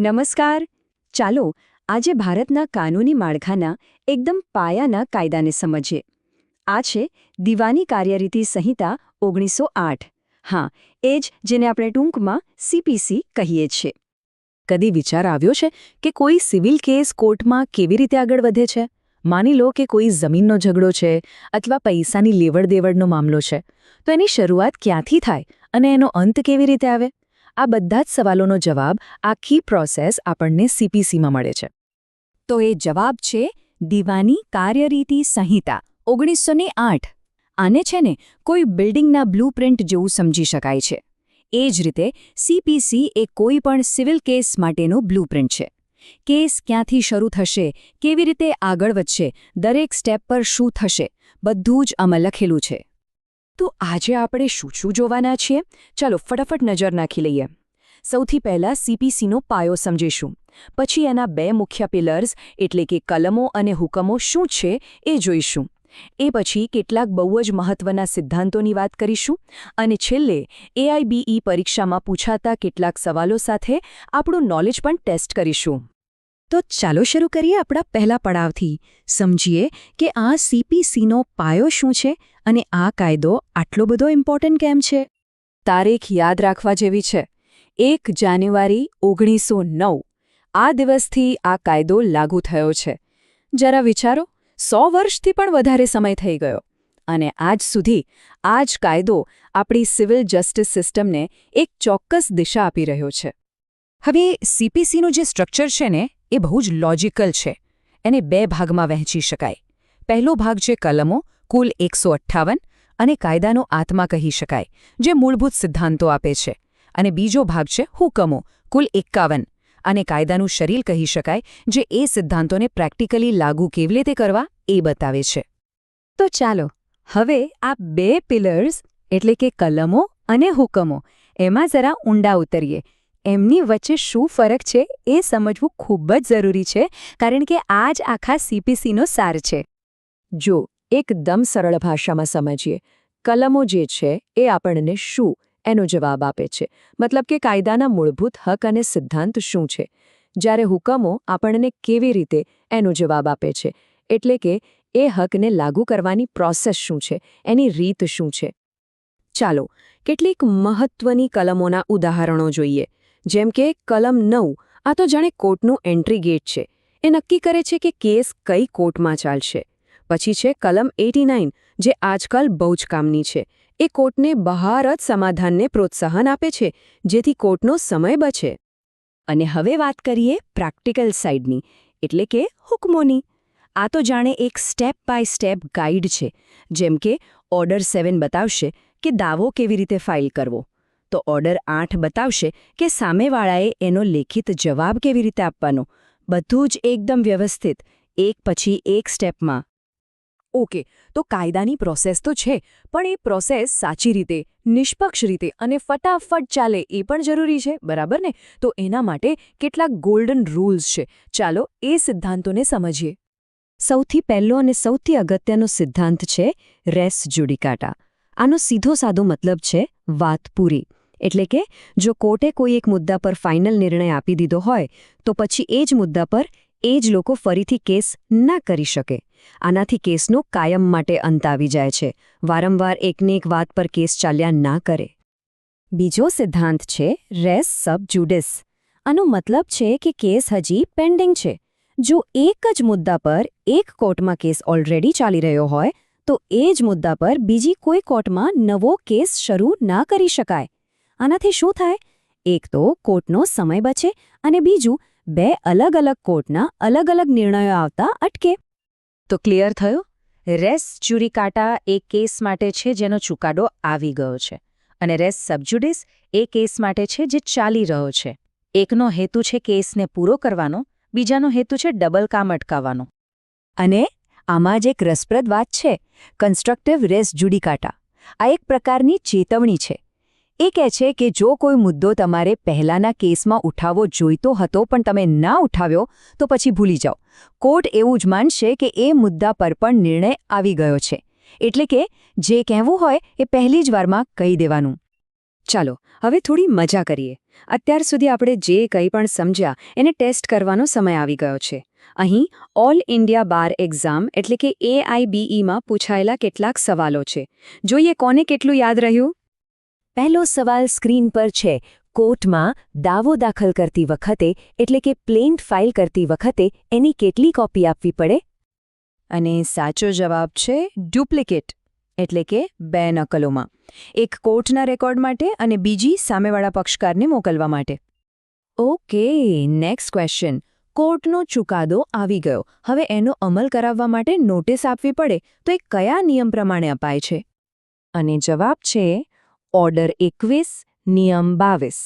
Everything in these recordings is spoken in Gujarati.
નમસ્કાર. ચાલો, આજે ભારતના કાનૂની માળખાના એકદમ પાયાના કાયદાને સમજીએ. આ છે દીવાની કાર્યરીતિ સંહિતા ઓગણીસો હા, એ જ જેને આપણે ટૂંકમાં સીપીસી કહીએ છીએ. કદી વિચાર આવ્યો છે કે કોઈ સિવિલ કેસ કોર્ટમાં કેવી રીતે આગળ વધે છે? માની લો કે કોઈ જમીનનો ઝઘડો છે અથવા પૈસાની લેવડ-દેવડનો મામલો છે. તો એની શરૂઆત ક્યાંથી થાય અને એનો અંત કેવી રીતે આવે? આ બધા જ સવાલોનો જવાબ આખી પ્રોસેસ આપણને સીપીસીમાં મળે છે. તો એ જવાબ છે દીવાની કાર્યરીતિ સંહિતા ઓગણીસો આને છે ને કોઈ બિલ્ડિંગના બ્લુપ્રિન્ટ જેવું સમજી શકાય છે. એ જ રીતે સીપીસી એ કોઈ પણ સિવિલ કેસ માટેનો બ્લુપ્રિન્ટ છે. કેસ ક્યાંથી શરૂ થશે, કેવી રીતે આગળ વધશે, દરેક સ્ટેપ પર શું થશે, બધું જ આમાં લખેલું છે. તો આજે આપણે શું શું જોવાના છીએ? ચાલો ફટાફટ નજર નાખી લઈએ. સૌથી પહેલાં સીપીસીનો પાયો સમજીશું. પછી એના બે મુખ્ય પિલર્સ એટલે કે કલમો અને હુકમો શું છે એ જોઈશું. એ પછી કેટલાક બહુ જ મહત્વના સિદ્ધાંતોની વાત કરીશું. અને છેલ્લે એઆઈબીઈ પરીક્ષામાં પૂછાતા કેટલાક સવાલો સાથે આપણું નોલેજ પણ ટેસ્ટ કરીશું. તો ચાલો શરૂ કરીએ આપણા પહેલા પડાવથી. સમજીએ કે આ સીપીસીનો પાયો શું છે અને આ કાયદો આટલો બધો ઇમ્પોર્ટન્ટ કેમ છે? તારીખ યાદ રાખવા જેવી છે. એક જાન્યુઆરી ઓગણીસો નવ. આ દિવસથી આ કાયદો લાગુ થયો છે. જરા વિચારો, સો વર્ષથી પણ વધારે સમય થઈ ગયો. અને આજ સુધી આ જ કાયદો આપણી સિવિલ જસ્ટિસ સિસ્ટમને એક ચોક્કસ દિશા આપી રહ્યો છે. હવે સીપીસીનું જે સ્ટ્રક્ચર છે ને એ બહુ જ લોજિકલ છે. એને બે ભાગમાં વહેંચી શકાય. પહેલો ભાગ છે કલમો, કુલ એકસો અને કાયદાનો આત્મા કહી શકાય, જે મૂળભૂત સિદ્ધાંતો આપે છે. અને બીજો ભાગ છે હુકમો, કુલ એકાવન અને કાયદાનું શરીર કહી શકાય, જે એ સિદ્ધાંતોને પ્રેક્ટિકલી લાગુ કેવી રીતે કરવા, એ બતાવે છે. તો ચાલો, હવે આ બે પિલર્સ એટલે કે કલમો અને હુકમો, એમાં જરા ઊંડા ઉતરીએ. એમની વચ્ચે શું ફરક છે એ સમજવું ખૂબ જ જરૂરી છે, કારણ કે આ જ આખા સીપીસીનો સાર છે. જો એકદમ સરળ ભાષામાં સમજીએ, કલમો જે છે એ આપણને શું એનો જવાબ આપે છે? મતલબ કે કાયદાના મૂળભૂત હક અને સિદ્ધાંત શું છે? જ્યારે હુકમો આપણને કેવી રીતે એનો જવાબ આપે છે? એટલે કે એ હકને લાગુ કરવાની પ્રોસેસ શું છે? એની રીત શું છે? ચાલો, કેટલીક મહત્વની કલમોના ઉદાહરણો જોઈએ. જેમ કે કલમ નવ, આ તો જાણે કોર્ટનું એન્ટ્રી ગેટ છે. એ નક્કી કરે છે કે કેસ કઈ કોર્ટમાં ચાલશે. પછી છે કલમ એટી જે આજકાલ બહુ જ કામની છે. એ કોર્ટને બહાર જ સમાધાનને પ્રોત્સાહન આપે છે, જેથી કોર્ટનો સમય બચે. અને હવે વાત કરીએ પ્રેક્ટિકલ સાઇડની, એટલે કે હુકમોની. આ તો જાણે એક સ્ટેપ બાય સ્ટેપ ગાઈડ છે, જેમ કે ઓર્ડર સેવન બતાવશે કે દાવો કેવી રીતે ફાઇલ કરવો. તો ઓર્ડર આઠ બતાવશે કે સામેવાળાએ એનો લેખિત જવાબ કેવી રીતે આપવાનો. બધું જ એકદમ વ્યવસ્થિત. એક પછી એક સ્ટેપમાં. ઓકે, તો કાયદાની પ્રોસેસ તો છે, પણ એ પ્રોસેસ સાચી રીતે, નિષ્પક્ષ રીતે અને ફટાફટ ચાલે એ પણ જરૂરી છે, બરાબર ને? તો એના માટે કેટલાક ગોલ્ડન રૂલ્સ છે. ચાલો એ સિદ્ધાંતોને સમજીએ. સૌથી પહેલો અને સૌથી અગત્યનો સિદ્ધાંત છે, રેસ જુડિકાટા. આનો સીધો સાદો મતલબ છે, વાત પૂરી. એટલે કે, જો કોર્ટે કોઈ એક મુદ્દા પર ફાઇનલ નિર્ણય આપી દીધો હોય, તો પછી એ જ મુદ્દા પર એ જ લોકો ફરીથી કેસ ના કરી શકે. આનાથી કેસનો કાયમ માટે અંત આવી જાય છે. વારંવાર એકને એક વાત પર કેસ ચાલ્યા ના કરે. બીજો સિદ્ધાંત છે રેસ સબ જુડિસ આનો મતલબ છે કે કેસ હજી પેન્ડિંગ છે. જો એક જ મુદ્દા પર એક કોર્ટમાં કેસ ઓલરેડી ચાલી રહ્યો હોય, તો એ જ મુદ્દા પર બીજી કોઈ કોર્ટમાં નવો કેસ શરૂ ના કરી શકાય. આનાથી શું થાય? એક તો કોર્ટનો સમય બચે અને બીજું, બે અલગ અલગ કોર્ટના અલગ અલગ નિર્ણયો આવતા અટકે. તો ક્લિયર થયો? રેસ ચુરીકાટા એ કેસ માટે છે જેનો ચુકાડો આવી ગયો છે અને રેસ સબજુડિસ એ કેસ માટે છે જે ચાલી રહ્યો છે. એકનો હેતુ છે કેસને પૂરો કરવાનો, બીજાનો હેતુ છે ડબલ કામ અટકાવવાનો. અને આમાં જ એક રસપ્રદ વાત છે, કન્સ્ટ્રક્ટિવ રેસ જુડીકાટા આ એક પ્રકારની ચેતવણી છે. એ કહે છે કે જો કોઈ મુદ્દો તમારે પહેલાના કેસમાં ઉઠાવવો જોઈતો હતો પણ તમે ના ઉઠાવ્યો, તો પછી ભૂલી જાઓ. કોર્ટ એવું જ માનશે કે એ મુદ્દા પર પણ નિર્ણય આવી ગયો છે. એટલે કે જે કહેવું હોય એ પહેલી જ વારમાં કહી દેવાનું. ચાલો, હવે થોડી મજા કરીએ. અત્યાર સુધી આપણે જે કંઈ પણ સમજ્યા, એને ટેસ્ટ કરવાનો સમય આવી ગયો છે. અહીં ઓલ ઇન્ડિયા બાર એક્ઝામ, એટલે કે એઆઈબીઈમાં પૂછાયેલા કેટલાક સવાલો છે. જોઈએ કોને કેટલું યાદ રહ્યું? પહેલો સવાલ સ્ક્રીન પર છે. કોર્ટમાં દાવો દાખલ કરતી વખતે એટલે કે પ્લેન્ટ ફાઇલ કરતી વખતે એની કેટલી કોપી આપવી પડે? અને સાચો જવાબ છે ડુપ્લિકેટ એટલે કે બે નકલોમાં. એક કોર્ટના રેકોર્ડ માટે અને બીજી સામેવાળા પક્ષકારને મોકલવા માટે. ઓકે નેક્સ્ટ ક્વેશ્ચન કોર્ટનો ચુકાદો આવી ગયો. હવે એનો અમલ કરાવવા માટે નોટિસ આપવી પડે. તો એ કયા નિયમ પ્રમાણે અપાય છે? અને જવાબ છે ઓર્ડર એકવીસ, નિયમ બાવીસ.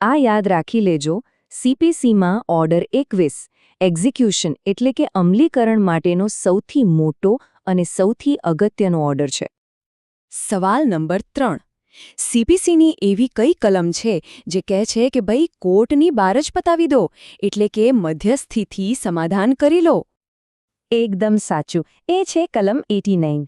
આ યાદ રાખી લેજો સીપીસીમાં ઓર્ડર એકવીસ, એક્ઝિક્યુશન એટલે કે અમલીકરણ માટેનો સૌથી મોટો અને સૌથી અગત્યનો ઓર્ડર છે. સવાલ નંબર ત્રણ. સીપીસીની એવી કઈ કલમ છે જે કહે છે કે ભાઈ કોર્ટની બહાર જ પતાવી દો, એટલે કે મધ્યસ્થીથી સમાધાન કરી લો? એકદમ સાચું. એ છે કલમ એટી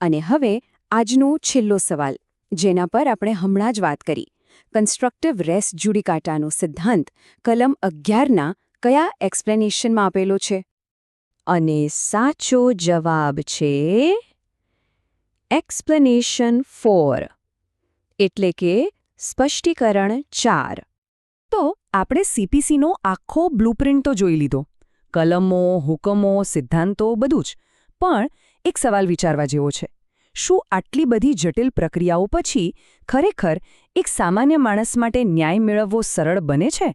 અને હવે આજનો છેલ્લો સવાલ. જેના પર આપણે હમણાં જ વાત કરી. કન્સ્ટ્રક્ટિવ રેસ જુડિકાટાનો સિદ્ધાંત કલમ અગિયારના કયા એક્સપ્લેનેશનમાં આપેલો છે? અને સાચો જવાબ છે એક્સપ્લેનેશન ફોર, એટલે કે સ્પષ્ટીકરણ ચાર. તો આપણે સીપીસીનો આખો બ્લુપ્રિન્ટ તો જોઈ લીધો. કલમો, હુકમો, સિદ્ધાંતો બધું જ. પણ એક સવાલ વિચારવા જેવો છે. શું આટલી બધી જટિલ પ્રક્રિયાઓ પછી ખરેખર એક સામાન્ય માણસ માટે ન્યાય મેળવવો સરળ બને છે?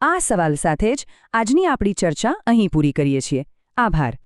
આ સવાલ સાથે જ આજની આપણી ચર્ચા અહીં પૂરી કરીએ છીએ. આભાર.